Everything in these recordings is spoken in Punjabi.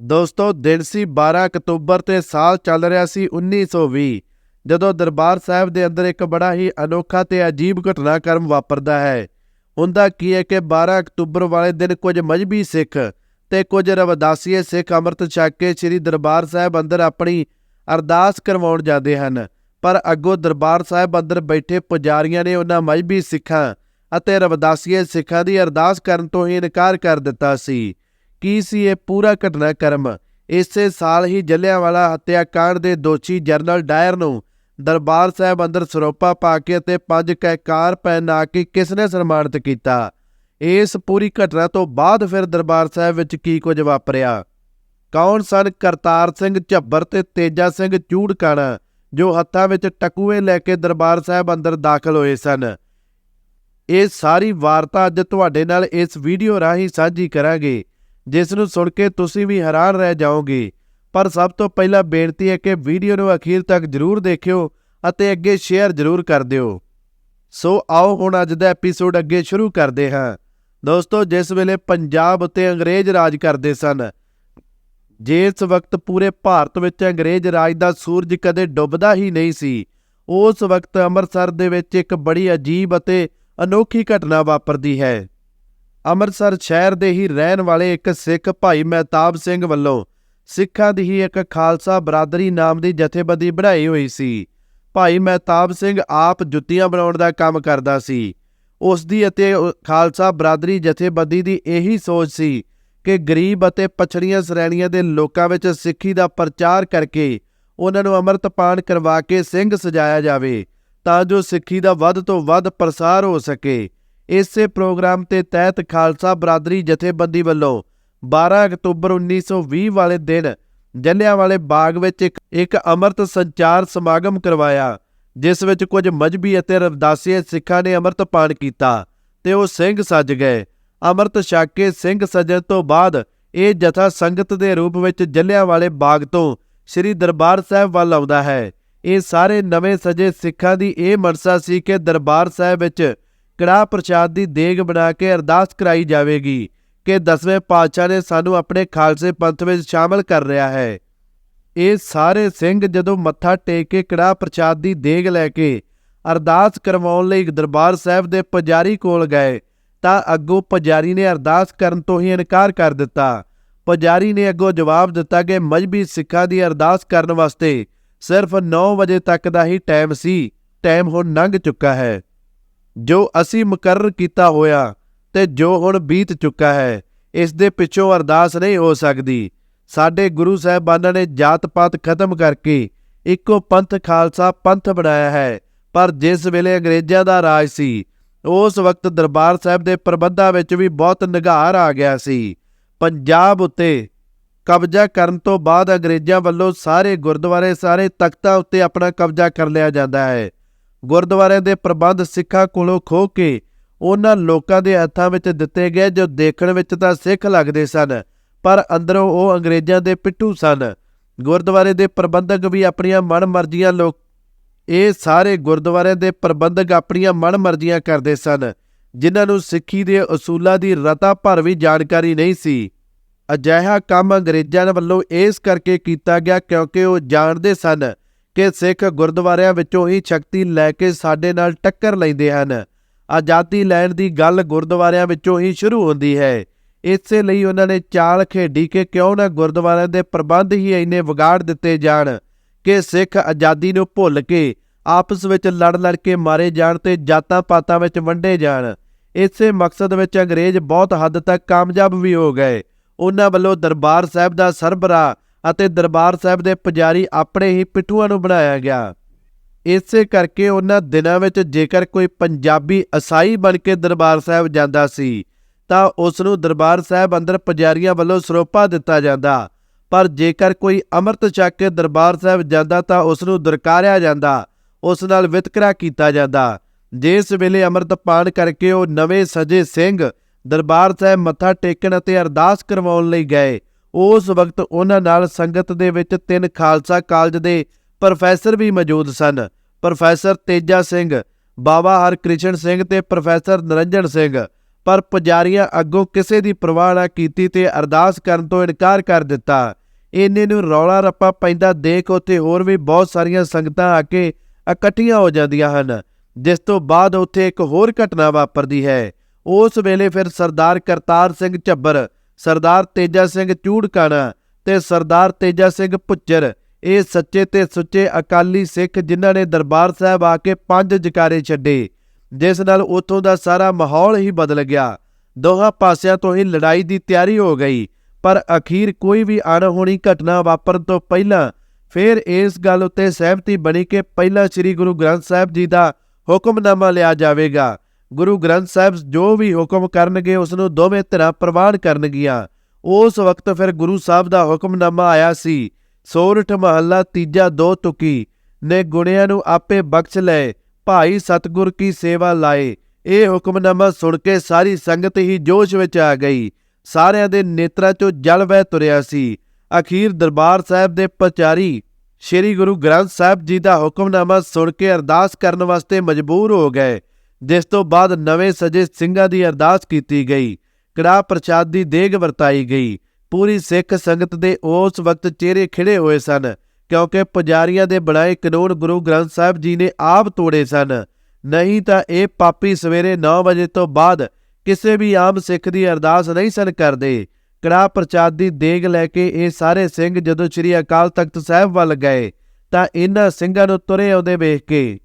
ਦੋਸਤੋ, ਦਿਨ ਸੀ 12 ਅਕਤੂਬਰ ਤੇ ਸਾਲ ਚੱਲ ਰਿਹਾ ਸੀ 1920 ਜਦੋਂ ਦਰਬਾਰ ਸਾਹਿਬ ਦੇ ਅੰਦਰ ਇੱਕ ਬੜਾ ਹੀ ਅਨੋਖਾ ਤੇ ਅਜੀਬ ਘਟਨਾਕ੍ਰਮ ਵਾਪਰਦਾ ਹੈ। ਹੁੰਦਾ ਕੀ ਹੈ ਕਿ 12 ਅਕਤੂਬਰ ਵਾਲੇ ਦਿਨ ਕੁਝ ਮਜਬੀ ਸਿੱਖ ਤੇ ਕੁਝ ਰਵਦਾਸੀਏ ਸਿੱਖ ਅੰਮ੍ਰਿਤ ਛਕ ਕੇ ਸ੍ਰੀ ਦਰਬਾਰ ਸਾਹਿਬ ਅੰਦਰ ਆਪਣੀ ਅਰਦਾਸ ਕਰਵਾਉਣ ਜਾਂਦੇ ਹਨ, ਪਰ ਅੱਗੋਂ ਦਰਬਾਰ ਸਾਹਿਬ ਅੰਦਰ ਬੈਠੇ ਪੁਜਾਰੀਆਂ ਨੇ ਉਹਨਾਂ ਮਜਬੀ ਸਿੱਖਾਂ ਅਤੇ ਰਵਦਾਸੀਏ ਸਿੱਖਾਂ ਦੀ ਅਰਦਾਸ ਕਰਨ ਤੋਂ ਹੀ ਇਨਕਾਰ ਕਰ ਦਿੱਤਾ ਸੀ। ਕੀ ਸੀ ਇਹ ਪੂਰਾ ਘਟਨਾਕ੍ਰਮ ਇਸੇ ਸਾਲ ਹੀ ਜਲਿਆਂਵਾਲਾ ਹੱਤਿਆਕਾਂਡ ਦੇ ਦੋਸ਼ੀ ਜਨਰਲ ਡਾਇਰ ਨੂੰ ਦਰਬਾਰ ਸਾਹਿਬ ਅੰਦਰ ਸਰੋਪਾ ਪਾ ਕੇ ਅਤੇ ਪੰਜ ਕੈਕਾਰ ਪਹਿਨਾ ਕੇ ਕਿਸ ਨੇ ਸਨਮਾਨਿਤ ਕੀਤਾ? ਇਸ ਪੂਰੀ ਘਟਨਾ ਤੋਂ ਬਾਅਦ ਫਿਰ ਦਰਬਾਰ ਸਾਹਿਬ ਵਿੱਚ ਕੀ ਕੁਝ ਵਾਪਰਿਆ? ਕੌਣ ਸਨ ਕਰਤਾਰ ਸਿੰਘ ਝੱਬਰ ਤੇ ਤੇਜਾ ਸਿੰਘ ਚੂੜਕਾਣਾ, ਜੋ ਹੱਥਾਂ ਵਿੱਚ ਟਕੂਏ ਲੈ ਕੇ ਦਰਬਾਰ ਸਾਹਿਬ ਅੰਦਰ ਦਾਖਲ ਹੋਏ ਸਨ? ਇਹ ਸਾਰੀ ਵਾਰਤਾ ਅੱਜ ਤੁਹਾਡੇ ਨਾਲ ਇਸ ਵੀਡੀਓ ਰਾਹੀਂ ਸਾਂਝੀ ਕਰਾਂਗੇ। ਜਿਸ ਨੂੰ ਸੁਣ ਕੇ ਤੁਸੀਂ ਵੀ ਹੈਰਾਨ ਰਹਿ ਜਾਓਗੇ। ਪਰ ਸਭ ਤੋਂ ਪਹਿਲਾਂ ਬੇਨਤੀ ਹੈ ਕਿ ਵੀਡੀਓ ਨੂੰ ਅਖੀਰ ਤੱਕ ਜ਼ਰੂਰ ਦੇਖਿਓ ਅਤੇ ਅੱਗੇ ਸ਼ੇਅਰ ਜ਼ਰੂਰ ਕਰ ਦਿਓ। ਸੋ ਆਓ ਹੁਣ ਅੱਜ ਦਾ ਐਪੀਸੋਡ ਅੱਗੇ ਸ਼ੁਰੂ ਕਰਦੇ ਹਾਂ। ਦੋਸਤੋ, ਜਿਸ ਵੇਲੇ ਪੰਜਾਬ ਉੱਤੇ ਅੰਗਰੇਜ਼ ਰਾਜ ਕਰਦੇ ਸਨ, ਜਿਸ ਵਕਤ ਪੂਰੇ ਭਾਰਤ ਵਿੱਚ ਅੰਗਰੇਜ਼ ਰਾਜ ਦਾ ਸੂਰਜ ਕਦੇ ਡੁੱਬਦਾ ਹੀ ਨਹੀਂ ਸੀ, ਉਸ ਵਕਤ ਅੰਮ੍ਰਿਤਸਰ ਦੇ ਵਿੱਚ ਇੱਕ ਬੜੀ ਅਜੀਬ ਅਤੇ ਅਨੋਖੀ ਘਟਨਾ ਵਾਪਰਦੀ ਹੈ। ਅੰਮ੍ਰਿਤਸਰ ਸ਼ਹਿਰ ਦੇ ਹੀ ਰਹਿਣ ਵਾਲੇ ਇੱਕ ਸਿੱਖ ਭਾਈ ਮਹਿਤਾਬ ਸਿੰਘ ਵੱਲੋਂ ਸਿੱਖਾਂ ਦੀ ਹੀ ਇੱਕ ਖਾਲਸਾ ਬਰਾਦਰੀ ਨਾਮ ਦੀ ਜਥੇਬੰਦੀ ਬਣਾਈ ਹੋਈ ਸੀ। ਭਾਈ ਮਹਿਤਾਬ ਸਿੰਘ ਆਪ ਜੁੱਤੀਆਂ ਬਣਾਉਣ ਦਾ ਕੰਮ ਕਰਦਾ ਸੀ। ਉਸ ਦੀ ਅਤੇ ਖਾਲਸਾ ਬਰਾਦਰੀ ਜਥੇਬੰਦੀ ਦੀ ਇਹੀ ਸੋਚ ਸੀ ਕਿ ਗਰੀਬ ਅਤੇ ਪਛੜੀਆਂ ਸ਼੍ਰੇਣੀਆਂ ਦੇ ਲੋਕਾਂ ਵਿੱਚ ਸਿੱਖੀ ਦਾ ਪ੍ਰਚਾਰ ਕਰਕੇ ਉਹਨਾਂ ਨੂੰ ਅੰਮ੍ਰਿਤਪਾਨ ਕਰਵਾ ਕੇ ਸਿੰਘ ਸਜਾਇਆ ਜਾਵੇ ਤਾਂ ਜੋ ਸਿੱਖੀ ਦਾ ਵੱਧ ਤੋਂ ਵੱਧ ਪ੍ਰਸਾਰ ਹੋ ਸਕੇ। ਇਸੇ ਪ੍ਰੋਗਰਾਮ ਤੇ ਤਹਿਤ ਖਾਲਸਾ ਬਰਾਦਰੀ ਜਥੇਬੰਦੀ ਵੱਲੋਂ 12 ਅਕਤੂਬਰ 1920 ਵਾਲੇ ਦਿਨ ਜਲਿਆਂਵਾਲੇ ਬਾਗ ਵਿੱਚ ਇੱਕ ਇੱਕ ਅੰਮ੍ਰਿਤ ਸੰਚਾਰ ਸਮਾਗਮ ਕਰਵਾਇਆ, ਜਿਸ ਵਿੱਚ ਕੁਝ ਮਜਬੀ ਅਤੇ ਰਵਦਾਸੀਏ ਸਿੱਖਾਂ ਨੇ ਅੰਮ੍ਰਿਤਪਾਨ ਕੀਤਾ ਤੇ ਉਹ ਸਿੰਘ ਸੱਜ ਗਏ। ਅੰਮ੍ਰਿਤ ਛਕ ਕੇ ਸਿੰਘ ਸਜਣ ਤੋਂ ਬਾਅਦ ਇਹ ਜਥਾ ਸੰਗਤ ਦੇ ਰੂਪ ਵਿੱਚ ਜਲਿਆਂਵਾਲੇ ਬਾਗ ਤੋਂ ਸ੍ਰੀ ਦਰਬਾਰ ਸਾਹਿਬ ਵੱਲ ਆਉਂਦਾ ਹੈ। ਇਹ ਸਾਰੇ ਨਵੇਂ ਸਜੇ ਸਿੱਖਾਂ ਦੀ ਇਹ ਮਨਸਾ ਸੀ ਕਿ ਦਰਬਾਰ ਸਾਹਿਬ ਵਿੱਚ ਕੜਾਹ ਪ੍ਰਸ਼ਾਦ ਦੀ ਦੇਗ ਬਣਾ ਕੇ ਅਰਦਾਸ ਕਰਾਈ ਜਾਵੇਗੀ ਕਿ ਦਸਵੇਂ ਪਾਤਸ਼ਾਹ ਨੇ ਸਾਨੂੰ ਆਪਣੇ ਖਾਲਸੇ ਪੰਥ ਵਿੱਚ ਸ਼ਾਮਲ ਕਰ ਰਿਹਾ ਹੈ। ਇਹ ਸਾਰੇ ਸਿੰਘ ਜਦੋਂ ਮੱਥਾ ਟੇਕ ਕੇ ਕੜਾਹ ਪ੍ਰਸ਼ਾਦ ਦੀ ਦੇਗ ਲੈ ਕੇ ਅਰਦਾਸ ਕਰਵਾਉਣ ਲਈ ਦਰਬਾਰ ਸਾਹਿਬ ਦੇ ਪੁਜਾਰੀ ਕੋਲ ਗਏ, ਤਾਂ ਅੱਗੋਂ ਪੁਜਾਰੀ ਨੇ ਅਰਦਾਸ ਕਰਨ ਤੋਂ ਹੀ ਇਨਕਾਰ ਕਰ ਦਿੱਤਾ। ਪੁਜਾਰੀ ਨੇ ਅੱਗੋਂ ਜਵਾਬ ਦਿੱਤਾ ਕਿ ਮਜਬੀ ਸਿੱਖਾਂ ਦੀ ਅਰਦਾਸ ਕਰਨ ਵਾਸਤੇ ਸਿਰਫ 9 ਵਜੇ ਤੱਕ ਦਾ ਹੀ ਟਾਈਮ ਸੀ ਟਾਈਮ ਹੁਣ ਲੰਘ ਚੁੱਕਾ ਹੈ। ਜੋ ਅਸੀਂ ਮੁਕਰਰ ਕੀਤਾ ਹੋਇਆ ਤੇ ਜੋ ਹੁਣ ਬੀਤ ਚੁੱਕਾ ਹੈ, ਇਸ ਦੇ ਪਿੱਛੋਂ ਅਰਦਾਸ ਨਹੀਂ ਹੋ ਸਕਦੀ। ਸਾਡੇ ਗੁਰੂ ਸਾਹਿਬਾਨਾਂ ਨੇ ਜਾਤ-ਪਾਤ ਖਤਮ ਕਰਕੇ ਇੱਕੋ ਪੰਥ ਖਾਲਸਾ ਪੰਥ ਬਣਾਇਆ ਹੈ, ਪਰ ਜਿਸ ਵੇਲੇ ਅੰਗਰੇਜ਼ਾਂ ਦਾ ਰਾਜ ਸੀ, ਉਸ ਵਕਤ ਦਰਬਾਰ ਸਾਹਿਬ ਦੇ ਪ੍ਰਬੰਧਾਂ ਵਿੱਚ ਵੀ ਬਹੁਤ ਨਿਗਾਰ ਆ ਗਿਆ ਸੀ। ਪੰਜਾਬ ਉੱਤੇ ਕਬਜ਼ਾ ਕਰਨ ਤੋਂ ਬਾਅਦ ਅੰਗਰੇਜ਼ਾਂ ਵੱਲੋਂ ਸਾਰੇ ਗੁਰਦੁਆਰੇ, ਸਾਰੇ ਤਖਤਾਂ ਉੱਤੇ ਆਪਣਾ ਕਬਜ਼ਾ ਕਰ ਲਿਆ ਜਾਂਦਾ ਹੈ। ਗੁਰਦੁਆਰਿਆਂ ਦੇ ਪ੍ਰਬੰਧ ਸਿੱਖਾਂ ਕੋਲੋਂ ਖੋਹ ਕੇ ਉਹਨਾਂ ਲੋਕਾਂ ਦੇ ਹੱਥਾਂ ਵਿੱਚ ਦਿੱਤੇ ਗਏ ਜੋ ਦੇਖਣ ਵਿੱਚ ਤਾਂ ਸਿੱਖ ਲੱਗਦੇ ਸਨ, ਪਰ ਅੰਦਰੋਂ ਉਹ ਅੰਗਰੇਜ਼ਾਂ ਦੇ ਪਿੱਠੂ ਸਨ। ਗੁਰਦੁਆਰੇ ਦੇ ਪ੍ਰਬੰਧਕ ਵੀ ਆਪਣੀਆਂ ਮਨਮਰਜ਼ੀਆਂ ਲੋਕ, ਇਹ ਸਾਰੇ ਗੁਰਦੁਆਰਿਆਂ ਦੇ ਪ੍ਰਬੰਧਕ ਆਪਣੀਆਂ ਮਨਮਰਜ਼ੀਆਂ ਕਰਦੇ ਸਨ, ਜਿਨ੍ਹਾਂ ਨੂੰ ਸਿੱਖੀ ਦੇ ਅਸੂਲਾਂ ਦੀ ਰਤਾ ਭਰ ਵੀ ਜਾਣਕਾਰੀ ਨਹੀਂ ਸੀ। ਅਜਿਹਾ ਕੰਮ ਅੰਗਰੇਜ਼ਾਂ ਵੱਲੋਂ ਇਸ ਕਰਕੇ ਕੀਤਾ ਗਿਆ ਕਿਉਂਕਿ ਉਹ ਜਾਣਦੇ ਸਨ ਕਿ ਸਿੱਖ ਗੁਰਦੁਆਰਿਆਂ ਵਿੱਚੋਂ ਹੀ ਸ਼ਕਤੀ ਲੈ ਕੇ ਸਾਡੇ ਨਾਲ ਟੱਕਰ ਲੈਂਦੇ ਹਨ। ਆਜ਼ਾਦੀ ਲੈਣ ਦੀ ਗੱਲ ਗੁਰਦੁਆਰਿਆਂ ਵਿੱਚੋਂ ਹੀ ਸ਼ੁਰੂ ਹੁੰਦੀ ਹੈ। ਇਸੇ ਲਈ ਉਹਨਾਂ ਨੇ ਚਾਲ ਖੇਡੀ ਕਿ ਕਿਉਂ ਨਾ ਗੁਰਦੁਆਰਿਆਂ ਦੇ ਪ੍ਰਬੰਧ ਹੀ ਇੰਨੇ ਵਿਗਾੜ ਦਿੱਤੇ ਜਾਣ ਕਿ ਸਿੱਖ ਆਜ਼ਾਦੀ ਨੂੰ ਭੁੱਲ ਕੇ ਆਪਸ ਵਿੱਚ ਲੜ ਲੜ ਕੇ ਮਾਰੇ ਜਾਣ ਤੇ ਜਾਤਾਂ ਪਾਤਾਂ ਵਿੱਚ ਵੰਡੇ ਜਾਣ। ਇਸੇ ਮਕਸਦ ਵਿੱਚ ਅੰਗਰੇਜ਼ ਬਹੁਤ ਹੱਦ ਤੱਕ ਕਾਮਯਾਬ ਵੀ ਹੋ ਗਏ। ਉਹਨਾਂ ਵੱਲੋਂ ਦਰਬਾਰ ਸਾਹਿਬ ਦਾ ਸਰਬਰਾ ਅਤੇ ਦਰਬਾਰ ਸਾਹਿਬ ਦੇ ਪੁਜਾਰੀ ਆਪਣੇ ਹੀ ਪਿੱਠੂਆਂ ਨੂੰ ਬਣਾਇਆ ਗਿਆ। ਇਸੇ ਕਰਕੇ ਉਹਨਾਂ ਦਿਨਾਂ ਵਿੱਚ ਜੇਕਰ ਕੋਈ ਪੰਜਾਬੀ ਅਸਾਈ ਬਣ ਕੇ ਦਰਬਾਰ ਸਾਹਿਬ ਜਾਂਦਾ ਸੀ, ਤਾਂ ਉਸ ਨੂੰ ਦਰਬਾਰ ਸਾਹਿਬ ਅੰਦਰ ਪੁਜਾਰੀਆਂ ਵੱਲੋਂ ਸਰੋਪਾ ਦਿੱਤਾ ਜਾਂਦਾ। ਪਰ ਜੇਕਰ ਕੋਈ ਅੰਮ੍ਰਿਤ ਛਕ ਕੇ ਦਰਬਾਰ ਸਾਹਿਬ ਜਾਂਦਾ ਤਾਂ ਉਸ ਨੂੰ ਦਰਕਾਰਿਆ ਜਾਂਦਾ, ਉਸ ਨਾਲ ਵਿਤਕਰਾ ਕੀਤਾ ਜਾਂਦਾ। ਜਿਸ ਵੇਲੇ ਅੰਮ੍ਰਿਤ ਪਾਣ ਕਰਕੇ ਉਹ ਨਵੇਂ ਸਜੇ ਸਿੰਘ ਦਰਬਾਰ ਸਾਹਿਬ ਮੱਥਾ ਟੇਕਣ ਅਤੇ ਅਰਦਾਸ ਕਰਵਾਉਣ ਲਈ ਗਏ ਉਸ ਵਕਤ ਉਹਨਾਂ ਨਾਲ ਸੰਗਤ ਦੇ ਵਿੱਚ ਤਿੰਨ ਖਾਲਸਾ ਕਾਲਜ ਦੇ ਪ੍ਰੋਫੈਸਰ ਵੀ ਮੌਜੂਦ ਸਨ। ਪ੍ਰੋਫੈਸਰ ਤੇਜਾ ਸਿੰਘ ਬਾਬਾ ਹਰਕ੍ਰਿਸ਼ਨ ਸਿੰਘ ਤੇ ਪ੍ਰੋਫੈਸਰ ਨਰਿੰਜਨ ਸਿੰਘ। ਪਰ ਪੁਜਾਰੀਆਂ ਅੱਗੋਂ ਕਿਸੇ ਦੀ ਪਰਵਾਹ ਨਾ ਕੀਤੀ ਤੇ ਅਰਦਾਸ ਕਰਨ ਤੋਂ ਇਨਕਾਰ ਕਰ ਦਿੱਤਾ। ਇੰਨੇ ਨੂੰ ਰੌਲਾ ਰੱਪਾ ਪੈਂਦਾ ਦੇਖ ਉੱਥੇ ਹੋਰ ਵੀ ਬਹੁਤ ਸਾਰੀਆਂ ਸੰਗਤਾਂ ਆ ਕੇ ਇਕੱਠੀਆਂ ਹੋ ਜਾਂਦੀਆਂ ਹਨ, ਜਿਸ ਤੋਂ ਬਾਅਦ ਉੱਥੇ ਇੱਕ ਹੋਰ ਘਟਨਾ ਵਾਪਰਦੀ ਹੈ। ਉਸ ਵੇਲੇ ਫਿਰ ਸਰਦਾਰ ਕਰਤਾਰ ਸਿੰਘ ਝੱਬਰ ਸਰਦਾਰ ਤੇਜਾ ਸਿੰਘ ਚੂੜਕਾਣਾ ਤੇ ਸਰਦਾਰ ਤੇਜਾ ਸਿੰਘ ਭੁੱਚਰ, ਇਹ ਸੱਚੇ ਤੇ ਸੁੱਚੇ ਅਕਾਲੀ ਸਿੱਖ ਜਿਨ੍ਹਾਂ ਨੇ ਦਰਬਾਰ ਸਾਹਿਬ ਆ ਕੇ ਪੰਜ ਜਕਾਰੇ ਛੱਡੇ, ਜਿਸ ਨਾਲ ਉੱਥੋਂ ਦਾ ਸਾਰਾ ਮਾਹੌਲ ਹੀ ਬਦਲ ਗਿਆ। ਦੋਹਾਂ ਪਾਸਿਆਂ ਤੋਂ ਹੀ ਲੜਾਈ ਦੀ ਤਿਆਰੀ ਹੋ ਗਈ, ਪਰ ਅਖੀਰ ਕੋਈ ਵੀ ਅਣਹੋਣੀ ਘਟਨਾ ਵਾਪਰਨ ਤੋਂ ਪਹਿਲਾਂ ਫਿਰ ਇਸ ਗੱਲ ਉੱਤੇ ਸਹਿਮਤੀ ਬਣੀ ਕਿ ਪਹਿਲਾਂ ਸ੍ਰੀ ਗੁਰੂ ਗ੍ਰੰਥ ਸਾਹਿਬ ਜੀ ਦਾ ਹੁਕਮਨਾਮਾ ਲਿਆ ਜਾਵੇਗਾ। ਗੁਰੂ ਗ੍ਰੰਥ ਸਾਹਿਬ ਜੋ ਵੀ ਹੁਕਮ ਕਰਨਗੇ ਉਸ ਨੂੰ ਦੋਵੇਂ ਧਿਰਾਂ ਪ੍ਰਵਾਨ ਕਰਨਗੀਆਂ। ਉਸ ਵਕਤ ਫਿਰ ਗੁਰੂ ਸਾਹਿਬ ਦਾ ਹੁਕਮਨਾਮਾ ਆਇਆ ਸੀ। ਸੋਰਠ ਮਹੱਲਾ ਤੀਜਾ ਦੋ ਤੁਕੀ। ਨੇ ਗੁਣਿਆਂ ਨੂੰ ਆਪੇ ਬਖਸ਼ ਲਏ, ਭਾਈ ਸਤਗੁਰ ਕੀ ਸੇਵਾ ਲਾਏ। ਇਹ ਹੁਕਮਨਾਮਾ ਸੁਣ ਕੇ ਸਾਰੀ ਸੰਗਤ ਹੀ ਜੋਸ਼ ਵਿੱਚ ਆ ਗਈ। ਸਾਰਿਆਂ ਦੇ ਨੇਤਰਾਂ 'ਚੋਂ ਜਲ ਵਹਿ ਤੁਰਿਆ ਸੀ। ਅਖੀਰ ਦਰਬਾਰ ਸਾਹਿਬ ਦੇ ਪਚਾਰੀ ਸ੍ਰੀ ਗੁਰੂ ਗ੍ਰੰਥ ਸਾਹਿਬ ਜੀ ਦਾ ਹੁਕਮਨਾਮਾ ਸੁਣ ਕੇ ਅਰਦਾਸ ਕਰਨ ਵਾਸਤੇ ਮਜਬੂਰ ਹੋ ਗਏ। ਜਿਸ ਤੋਂ ਬਾਅਦ ਨਵੇਂ ਸਜੇ ਸਿੰਘਾਂ ਦੀ ਅਰਦਾਸ ਕੀਤੀ ਗਈ। ਕੜਾਹ ਪ੍ਰਸ਼ਾਦ ਦੀ ਦੇਗ ਵਰਤਾਈ ਗਈ। ਪੂਰੀ ਸਿੱਖ ਸੰਗਤ ਦੇ ਉਸ ਵਕਤ ਚਿਹਰੇ ਖਿੜੇ ਹੋਏ ਸਨ, ਕਿਉਂਕਿ ਪੁਜਾਰੀਆਂ ਦੇ ਬਣਾਏ ਕਾਨੂੰਨ ਗੁਰੂ ਗ੍ਰੰਥ ਸਾਹਿਬ ਜੀ ਨੇ ਆਪ ਤੋੜੇ ਸਨ। ਨਹੀਂ ਤਾਂ ਇਹ ਪਾਪੀ ਸਵੇਰੇ 9 ਵਜੇ ਤੋਂ ਬਾਅਦ ਕਿਸੇ ਵੀ ਆਮ ਸਿੱਖ ਦੀ ਅਰਦਾਸ ਨਹੀਂ ਸਨ ਕਰਦੇ। ਕੜਾਹ ਪ੍ਰਸ਼ਾਦ ਦੀ ਦੇਗ ਲੈ ਕੇ ਇਹ ਸਾਰੇ ਸਿੰਘ ਜਦੋਂ ਸ੍ਰੀ ਅਕਾਲ ਤਖਤ ਸਾਹਿਬ ਵੱਲ ਗਏ, ਤਾਂ ਇਹਨਾਂ ਸਿੰਘਾਂ ਨੂੰ ਤੁਰੇ ਆਉਂਦੇ ਵੇਖ ਕੇ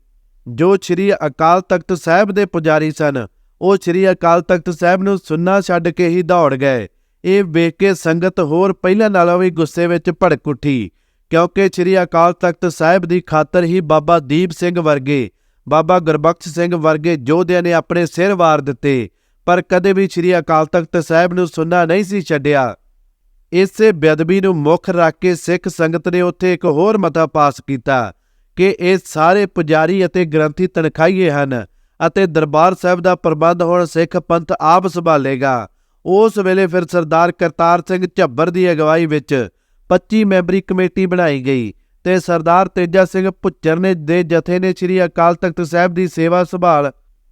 ਜੋ ਸ੍ਰੀ ਅਕਾਲ ਤਖਤ ਸਾਹਿਬ ਦੇ ਪੁਜਾਰੀ ਸਨ, ਉਹ ਸ੍ਰੀ ਅਕਾਲ ਤਖਤ ਸਾਹਿਬ ਨੂੰ ਸੁੰਨਾ ਛੱਡ ਕੇ ਹੀ ਦੌੜ ਗਏ। ਇਹ ਵੇਖ ਕੇ ਸੰਗਤ ਹੋਰ ਪਹਿਲਾਂ ਨਾਲੋਂ ਵੀ ਗੁੱਸੇ ਵਿੱਚ ਭੜਕ ਉੱਠੀ, ਕਿਉਂਕਿ ਸ੍ਰੀ ਅਕਾਲ ਤਖਤ ਸਾਹਿਬ ਦੀ ਖਾਤਰ ਹੀ ਬਾਬਾ ਦੀਪ ਸਿੰਘ ਵਰਗੇ, ਬਾਬਾ ਗੁਰਬਖਸ਼ ਸਿੰਘ ਵਰਗੇ ਯੋਧਿਆਂ ਨੇ ਆਪਣੇ ਸਿਰ ਵਾਰ ਦਿੱਤੇ, ਪਰ ਕਦੇ ਵੀ ਸ੍ਰੀ ਅਕਾਲ ਤਖਤ ਸਾਹਿਬ ਨੂੰ ਸੁੰਨਾ ਨਹੀਂ ਸੀ ਛੱਡਿਆ। ਇਸੇ ਬੇਅਦਬੀ ਨੂੰ ਮੁੱਖ ਰੱਖ ਕੇ ਸਿੱਖ ਸੰਗਤ ਨੇ ਉੱਥੇ ਇੱਕ ਹੋਰ ਮਤਾ ਪਾਸ ਕੀਤਾ। ਕਿ ਇਹ ਸਾਰੇ ਪੁਜਾਰੀ ਅਤੇ ਗ੍ਰੰਥੀ ਤਨਖਾਹੀਏ ਹਨ ਅਤੇ ਦਰਬਾਰ ਸਾਹਿਬ ਦਾ ਪ੍ਰਬੰਧ ਹੁਣ ਸਿੱਖ ਪੰਥ ਆਪ ਸੰਭਾਲੇਗਾ। ਉਸ ਵੇਲੇ ਫਿਰ ਸਰਦਾਰ ਕਰਤਾਰ ਸਿੰਘ ਝੱਬਰ ਦੀ ਅਗਵਾਈ ਵਿੱਚ 25 ਮੈਂਬਰੀ ਕਮੇਟੀ ਬਣਾਈ ਗਈ ਤੇ ਸਰਦਾਰ ਤੇਜਾ ਸਿੰਘ ਪੁੱਚਰ ਨੇ ਦੇ ਜਥੇ ਨੇ ਸ੍ਰੀ ਅਕਾਲ ਤਖਤ ਸਾਹਿਬ ਦੀ ਸੇਵਾ ਸੰਭਾਲ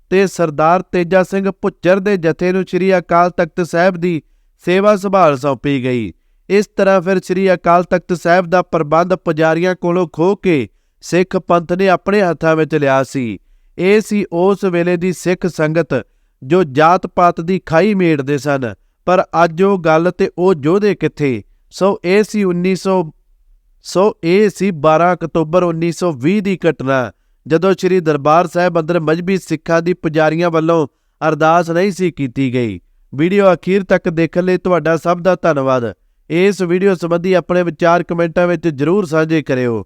ਤੇ ਸਰਦਾਰ ਤੇਜਾ ਸਿੰਘ ਪੁੱਚਰ ਦੇ ਜਥੇ ਨੂੰ ਸ੍ਰੀ ਅਕਾਲ ਤਖਤ ਸਾਹਿਬ ਦੀ ਸੇਵਾ ਸੰਭਾਲ ਸੌਂਪੀ ਗਈ। ਇਸ ਤਰ੍ਹਾਂ ਫਿਰ ਸ੍ਰੀ ਅਕਾਲ ਤਖਤ ਸਾਹਿਬ ਦਾ ਪ੍ਰਬੰਧ ਪੁਜਾਰੀਆਂ ਕੋਲੋਂ ਖੋ ਕੇ ਸਿੱਖ ਪੰਥ ਨੇ ਆਪਣੇ ਹੱਥਾਂ ਵਿੱਚ ਲਿਆ ਸੀ। ਇਹ ਸੀ ਉਸ ਵੇਲੇ ਦੀ ਸਿੱਖ ਸੰਗਤ ਜੋ ਜਾਤ ਪਾਤ ਦੀ ਖਾਈ ਮੇੜਦੇ ਸਨ। ਪਰ ਅੱਜ ਉਹ ਗੱਲ ਤੇ ਉਹ ਯੋਧੇ ਕਿੱਥੇ? ਸੋ ਇਹ ਸੀ 1900 ਸੋ ਇਹ ਸੀ 12 ਅਕਤੂਬਰ 1920 ਦੀ ਘਟਨਾ, ਜਦੋਂ ਸ੍ਰੀ ਦਰਬਾਰ ਸਾਹਿਬ ਅੰਦਰ ਮਜਬੀ ਸਿੱਖਾਂ ਦੀ ਪੁਜਾਰੀਆਂ ਵੱਲੋਂ ਅਰਦਾਸ ਨਹੀਂ ਸੀ ਕੀਤੀ ਗਈ। ਵੀਡੀਓ ਅਖੀਰ ਤੱਕ ਦੇਖਣ ਲਈ ਤੁਹਾਡਾ ਸਭ ਦਾ ਧੰਨਵਾਦ। ਇਸ ਵੀਡੀਓ ਸੰਬੰਧੀ ਆਪਣੇ ਵਿਚਾਰ ਕਮੈਂਟਾਂ ਵਿੱਚ ਜਰੂਰ ਸਾਂਝੇ ਕਰਿਓ।